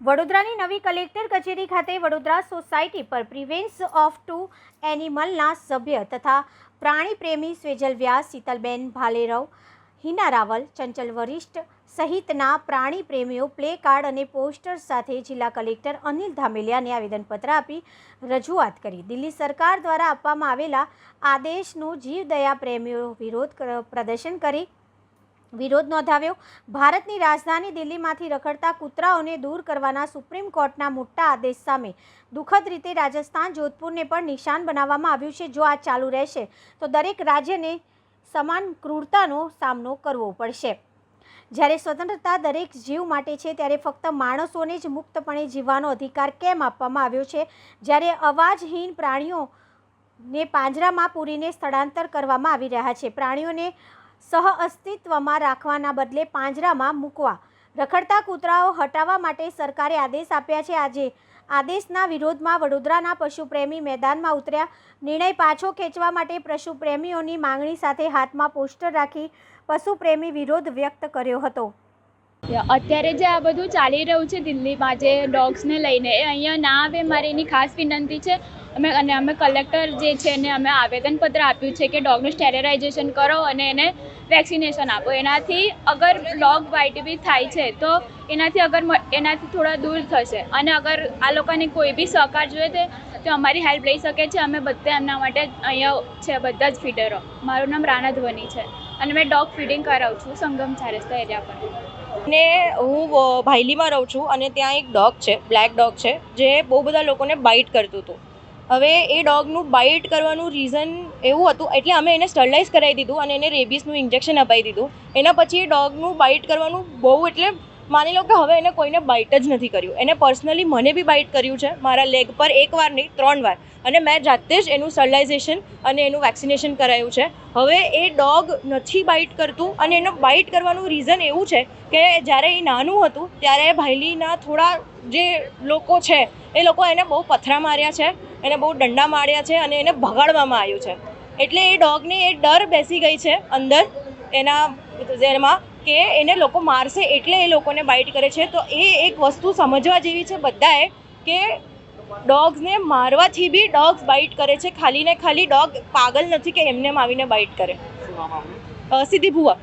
વડોદરાની નવી કલેક્ટર કચેરી ખાતે વડોદરા સોસાયટી પર પ્રિવેન્સ ઓફ ટુ એનિમલના સભ્ય તથા પ્રાણી પ્રેમી સ્વેજલ વ્યાસ શીતલબેન ભાલેરવ, હિના રાવલ, ચંચલ વરિષ્ઠ સહિતના પ્રાણી પ્રેમીઓ પ્લે કાર્ડ અને પોસ્ટર સાથે જિલ્લા કલેક્ટર અનિલ ધામેલિયાને આવેદનપત્ર આપી રજૂઆત કરી. દિલ્હી સરકાર દ્વારા આપવામાં આવેલા આદેશનું જીવદયા પ્રેમીઓ વિરોધ પ્રદર્શન કરી વિરોધ નોંધાવ્યો. ભારતની રાજધાની દિલ્હીમાંથી રખડતા કૂતરાઓને દૂર કરવાના સુપ્રીમ કોર્ટના મોટા આદેશ સામે દુઃખદ રીતે રાજસ્થાન જોધપુરને પણ નિશાન બનાવવામાં આવ્યું છે. જો આ ચાલુ રહેશે, તો દરેક રાજ્યને સમાન ક્રૂરતાનો સામનો કરવો પડશે. જ્યારે સ્વતંત્રતા દરેક જીવ માટે છે, ત્યારે ફક્ત માણસોને જ મુક્તપણે જીવવાનો અધિકાર કેમ આપવામાં આવ્યો છે? જ્યારે અવાજહીન પ્રાણીઓને પાંજરામાં પૂરીને સ્થળાંતર કરવામાં આવી રહ્યા છે, પ્રાણીઓને સહ અસ્તિત્વમાં રાખવાના બદલે પાંજરામાં મૂકવા. રખડતા કૂતરાઓ હટાવવા માટે સરકારે આદેશ આપ્યા છે. આજે આદેશના વિરોધમાં વડોદરાના પશુપ્રેમી મેદાનમાં ઉતર્યા. નિર્ણય પાછો ખેંચવા માટે પશુપ્રેમીઓની માંગણી સાથે હાથમાં પોસ્ટર રાખી પશુપ્રેમી વિરોધ વ્યક્ત કર્યો હતો. અત્યારે જે આ બધું ચાલી રહ્યું છે દિલ્હીમાં જે ડોગ્સને લઈને, એ અહીંયા ના આવે, મારી એની ખાસ વિનંતી છે. અમે અને અમે કલેક્ટર જે છે એને અમે આવેદનપત્ર આપ્યું છે કે ડોગનું સ્ટેરેલાઇઝેશન કરો અને એને વેક્સિનેશન આપો. એનાથી અગર ડોગ વાઇટ બી થાય છે તો એનાથી અગર એનાથી થોડા દૂર થશે. અને અગર આ લોકોને કોઈ બી સહકાર જોઈએ તે, તો અમારી હેલ્પ લઈ શકે છે. અમે બધા એમના માટે અહીંયા છે બધા જ ફીડરો મારું નામ રાણા ધ્વની છે. અને મેં ડોગ ફીડિંગ કરાવું છું સંગમ ચારસ્તા એરિયા પર. ને હું ભાયલીમાં રહું છું અને ત્યાં એક ડોગ છે બ્લેક ડોગ છે, જે બહુ બધા લોકોને બાઇટ કરતું હતું. હવે એ ડોગનું બાઇટ કરવાનું રીઝન એવું હતું, એટલે અમે એને સ્ટરલાઇઝ કરાવી દીધું અને એને રેબીસનું ઇન્જેક્શન અપાવી દીધું. એના પછી એ ડોગનું બાઇટ કરવાનું બહુ એટલે માની લો કે હવે એને કોઈને બાઇટ જ નથી કર્યું. એને પર્સનલી મને બી બાઇટ કર્યું છે, મારા લેગ પર એક વાર નહીં, ત્રણ વાર. અને મેં જાતે જ એનું સ્ટરલાઇઝેશન અને એનું વેક્સિનેશન કરાયું છે. હવે એ ડોગ નથી બાઇટ કરતું અને એનો બાઇટ કરવાનું રીઝન એવું છે કે જ્યારે એ નાનું હતું, ત્યારે ભાઈલીના થોડા જે લોકો છે, એ લોકો એને બહુ પથરા માર્યા છે. એને બહુ દંડા માર્યા છે અને એને ભગાડવામાં આવ્યું છે. એટલે એ ડોગને એ ડર બેસી ગઈ છે અંદર એના ઝેરમાં કે એને લોકો મારશે એટલે એ લોકોને બાઇટ કરે છે. તો એ એક વસ્તુ સમજવા જેવી છે બધાએ કે ડોગ્સને મારવાથી બી ડોગ્સ બાઇટ કરે છે. ખાલી ને ખાલી ડોગ પાગલ નથી કે એમને એમ આવીને બાઇટ કરે સીધી ભુવા.